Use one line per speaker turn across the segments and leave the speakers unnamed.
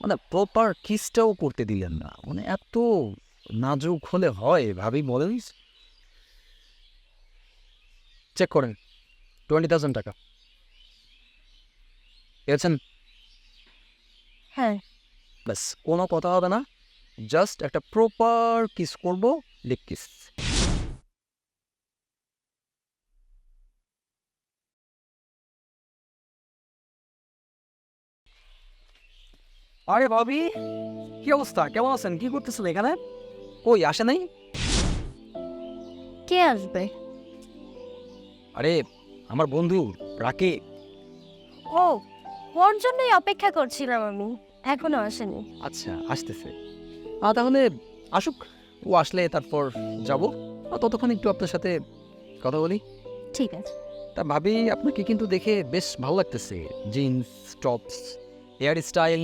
মানে প্রপার কিসটাও করতে দিলেন না। মানে এত নাজুক হলে হয় ভাবি বলেন চেক করেন টোয়েন্টি থাউজেন্ড টাকা। পেয়েছেন?
হ্যাঁ।
ব্যাস কোনো কথা হবে না। জাস্ট একটা প্রপার কিস করব লিপ কিস আরে ভাবি কি অবস্থা? কেমন আছেন? কি করতেছেন এখানে? কই আসে নাই?
কে আসবে?
আরে আমার বন্ধু রাকে।
ও ওর জন্যই অপেক্ষা করছিলাম আমি। এখনও আসেনি।
আচ্ছা আসতেছে। আ তাহলে আসুক। ও আসলে তারপর যাব। ততক্ষণ একটু আপনার সাথে কথা বলি।
ঠিক আছে।
তা ভাবি আপনাকে কিন্তু দেখে বেশ ভালো লাগতেছে। Jeans tops hair style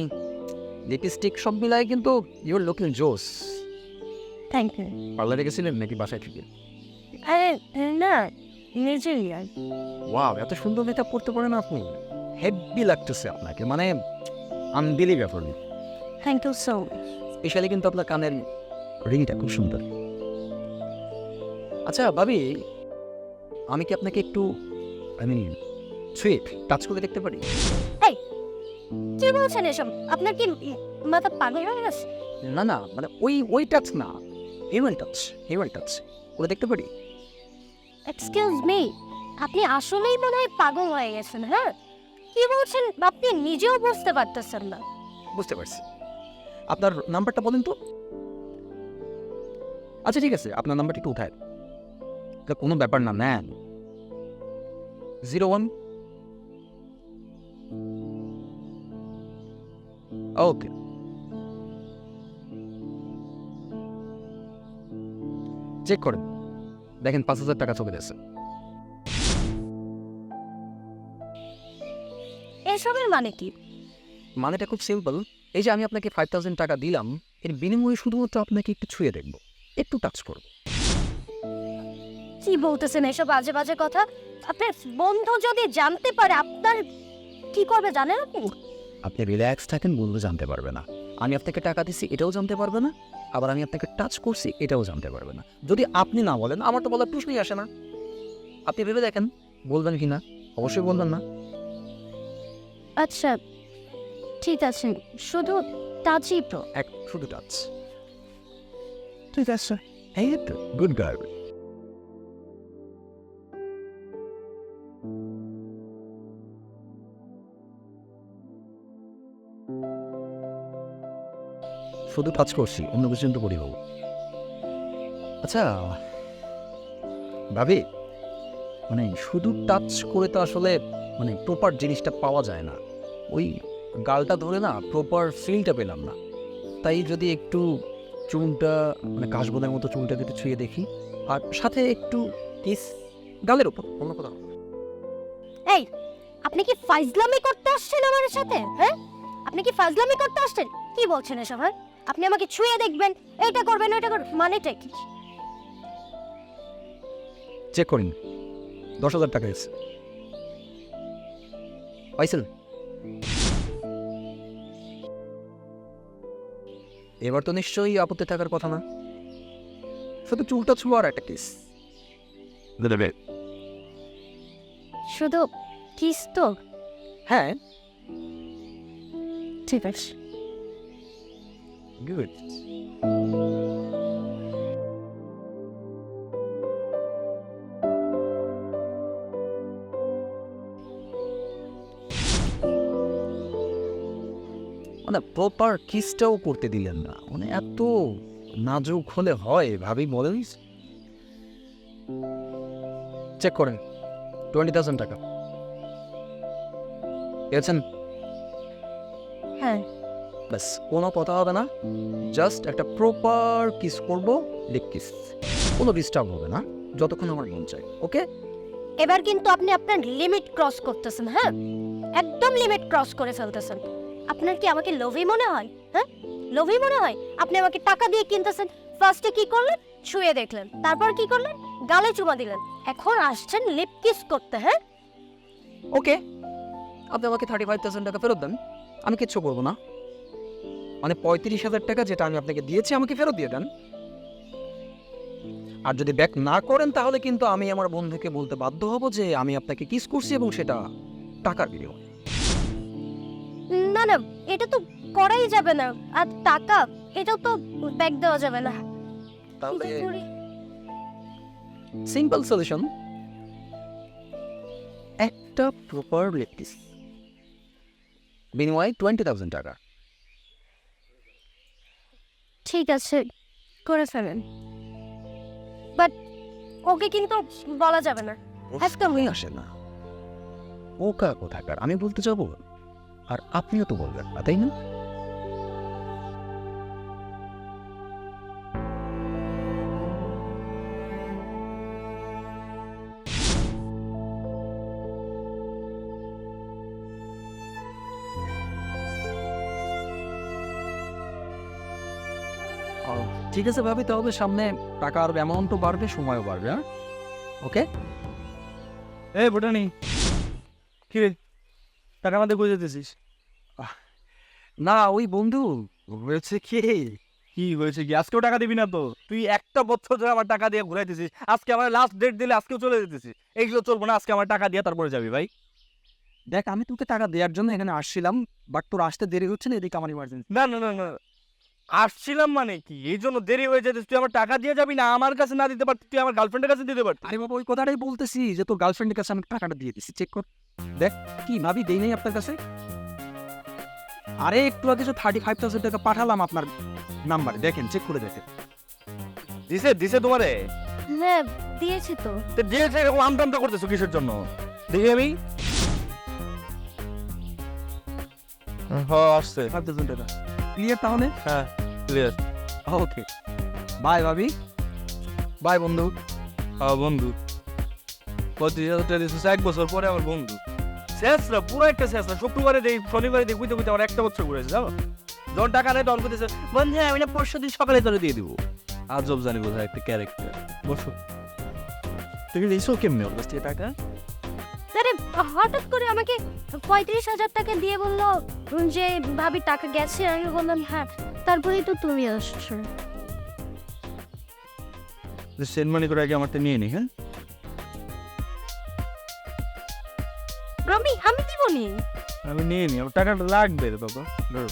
lipstick সব মিলায় কিন্তু ইউর লুকিং জোস।
থ্যাংক ইউ
পার্লারে গেছিলেন নাকি বাসায় থেকে
আরে না আর।
ওয়াও এত সুন্দর মেকআপ করতে পারেন আপনি। হেভি লাগতেছে আপনাকে মানে unbelievable
thank you so
specially কিন্তু আপনার কানের রিংটা খুব সুন্দর। আচ্ছা ভাবি আমি কি আপনাকে একটু আই মিন সুইট টাচ করে দেখতে পারি?
কি বলছেন এসব? আপনার কি মাথা পাগল হয়ে গেছে?
না না মানে ওই ওই টাচ না। হিউম্যান টাচ হিউম্যান টাচ করে দেখতে পারি?
এক্সকিউজ মি আপনি আসলেই মনে হয় পাগল হয়ে গেছেন হ্যাঁ? কি বলছেন? আপনি নিজেও বুঝতে পারতেছেন না।
বুঝতে পারছি। আপনার নাম্বারটা বলেন তো। আচ্ছা ঠিক আছে আপনার নাম্বারটা একটু উঠায় কোনো ব্যাপার না নেন। জিরো ওয়ান ওকে চেক করেন দেখেন পাঁচ হাজার টাকা চলে গেছে
এসবের মানে কি?
মানেটা খুব সিম্পল এই যে আমি আপনাকে ফাইভ থাউজেন্ড টাকা দিলাম এর বিনিময়ে শুধুমাত্র আপনাকে একটু ছুঁয়ে দেখব। একটু টাচ করব।
কি বলতেছেন এসব বাজে বাজে কথা? আপনার বন্ধু যদি জানতে পারে আপনার কি করবে জানেন আপনি?
আপনি রিল্যাক্স থাকেন বন্ধু জানতে পারবে না। আমি আপনাকে টাকা দিচ্ছি এটাও জানতে পারবে না। আবার আমি আপনাকে টাচ করছি এটাও জানতে পারবে না। যদি আপনি না বলেন আমার তো বলার প্রশ্নই আসে না। আপনি ভেবে দেখেন বলবেন কি না? অবশ্যই বলবেন না।
আচ্ছা ঠিক আছে শুধু টাচই তো।
এক শুধু টাচ ঠিক আছে এই তো গুড গার্ল শুধু কাজ করছি, অন্য কিছু কিন্তু করি বাবু। আচ্ছা ভাবি মানে শুধু টাচ করে তো আসলে মানে প্রপার জিনিসটা পাওয়া যায় না। ওই গালটা ধরে না প্রপার ফিলটা পেলাম না। তাই যদি একটু চুলটা মানে কাশবোনের মতো চুলটাকে একটু ছুঁয়ে দেখি, আর সাথে একটু কিস গালের উপর, অন্য কোথাও।
এই, আপনি কি ফাইজলামি করতে আসছেন আমার সাথে হ্যাঁ? আপনি কি ফাইজলামি করতে আসছেন? কি বলছেন এসব হ্যাঁ? আপনি আমাকে ছুঁয়ে দেখবেন এটা করবেন ওইটা করবেন মানেটা কি?
চেক করুন। দশ হাজার টাকা এসে পাইছেন এবার তো নিশ্চয়ই আপত্তি থাকার কথা না। শুধু চুলটা ছুঁয়া আর একটা কিস
শুধু কিস তো?
হ্যাঁ।
ঠিক আছে।
গুড মানে প্রপার কিসটাও করতে দিলেন না। মানে এত নাজুক হলে হয়, ভাবি বলেন। চেক করেন। টোয়েন্টি থাউজেন্ড টাকা।
হ্যাঁ।
ব্যাস কোনো কথা হবে না। জাস্ট একটা প্রপার কিস করব লিপ কিস কোনো ডিস্টার্ব হবে না যতক্ষণ আমার মন চাই ওকে
এবার কিন্তু আপনি আপনার লিমিট ক্রস করতেছেন হ্যাঁ? একদম লিমিট ক্রস করে ফেলতেছেন। আপনার কি আমাকে লোভী মনে হয় হ্যাঁ? লোভী মনে হয়? আপনি আমাকে টাকা দিয়ে কিনতেছেন। ফার্স্টে কি করলেন? ছুঁয়ে দেখলেন। তারপর কি করলেন? গালে চুমা দিলেন। এখন আসছেন লিপ কিস করতে হ্যাঁ?
ওকে আপনি আমাকে থার্টি ফাইভ থাউজেন্ড টাকা ফেরত দেন। আমি কিচ্ছু করব না। মানে পঁয়ত্রিশ হাজার টাকা যেটা আমি আপনাকে দিয়েছি আমাকে ফেরত দিয়ে দেন। আর যদি ব্যাক না করেন তাহলে কিন্তু আমি আমার বন্ধুকে বলতে বাধ্য হব যে আমি আপনাকে কিস করছি এবং সেটা টাকার বিনিময়ে।
না না এটা তো করাই যাবে না। আর টাকা এটাও তো ব্যাগ দেওয়া যাবে না।
তাহলে সিম্পল সলিউশন একটা প্রপার লেটিস বিনিময়ে টোয়েন্টি থাউজেন্ড টাকা।
ঠিক আছে করে ফেলেন। বাট ওকে কিন্তু বলা যাবে না।
একদম হয়ে আসে না। ওকা কোথাকার? আমি বলতে যাব? আর আপনিও তো বলবেন না তাই না? ঠিক আছে ভাবি তাহলে সামনে টাকার অ্যামাউন্টও বাড়বে সময়ও বাড়বে হ্যাঁ? ওকে
এ ভুটানি কি রে? টাকা আমাদের বুঝে দিতেছিস
না ওই বন্ধু হয়েছে কি?
কি হয়েছে কি? আজকেও টাকা দিবি না তো? তুই একটা বছর ধরে আমার টাকা দিয়ে ঘুরাইতেছিস। আজকে আমার লাস্ট ডেট দিলে আজকেও চলে যেতেছিস। এইগুলো চলবো না আজকে আমার টাকা দিয়ে তারপরে যাবি ভাই।
দেখ আমি তোকে টাকা দেওয়ার জন্য এখানে আসছিলাম বাট তোর আসতে দেরি হচ্ছে না এদিকে আমার ইমার্জেন্সি
না না না না। আসছিলাম মানে কি? এই জন্য দেরি হয়ে যেতে তুই আমার টাকা দিয়ে যাবি না আমার কাছে না দিতে পারতি তুই আমার গার্লফ্রেন্ডের কাছে দিতে পারতি।
আরে বাবা ওই কথাটাই বলতেছি যে তোর গার্লফ্রেন্ডের কাছে আমি টাকাটা দিয়ে দিচ্ছি চেক কর। দেখ কি ভাবি দেই নাই আপনার কাছে? আরে একটু আগে যে থার্টি ফাইভ থাউজেন্ড টাকা পাঠালাম আপনার নাম্বারে দেখেন চেক করে দেখেন।
দিছে দিছে তোমারে?
হ্যাঁ দিয়েছি তো।
তো দিয়েছে এরকম আমদামটা করতেছো কিসের জন্য? দেখি আমি। হ্যাঁ আসছে।
ফাইভ থাউজেন্ড টাকা। ক্লিয়ার তাহলে?
হ্যাঁ ক্লিয়ার
ওকে বাই ভাবি। বাই বন্ধু।
হ্যাঁ বন্ধু। পঁয়ত্রিশ হাজার টাকা দিয়েছিস এক বছর পরে আমার বন্ধু। শেষরা পুরো একটা শেষ শেষরা শুক্রবারে দেই শনিবারে দেই বুঝতে বুঝতে আমার একটা বছর ঘুরেছে জানো? যখন টাকা নেই তখন করতেছে বন্ধু আমি না পরশু দিন সকালে তোরে দিয়ে দিব। আজব জানি বোধহয় একটা ক্যারেক্টার বসো। তুই দিয়েছ কেমনি ওর কাছ থেকে টাকা?
হঠাৎ করে আমাকে পঁয়ত্রিশ হাজার টাকা দিয়ে বলল যে ভাবি টাকা গেছে। আমি বললাম হ্যাঁ তারপরেই তো তুমি আসছো।
মানি করে আগে আমারটা নিয়ে নি হ্যাঁ?
রমি আমি দিব নি।
আমি নিয়ে নি আমার টাকাটা লাগবে বাবা। ধরো।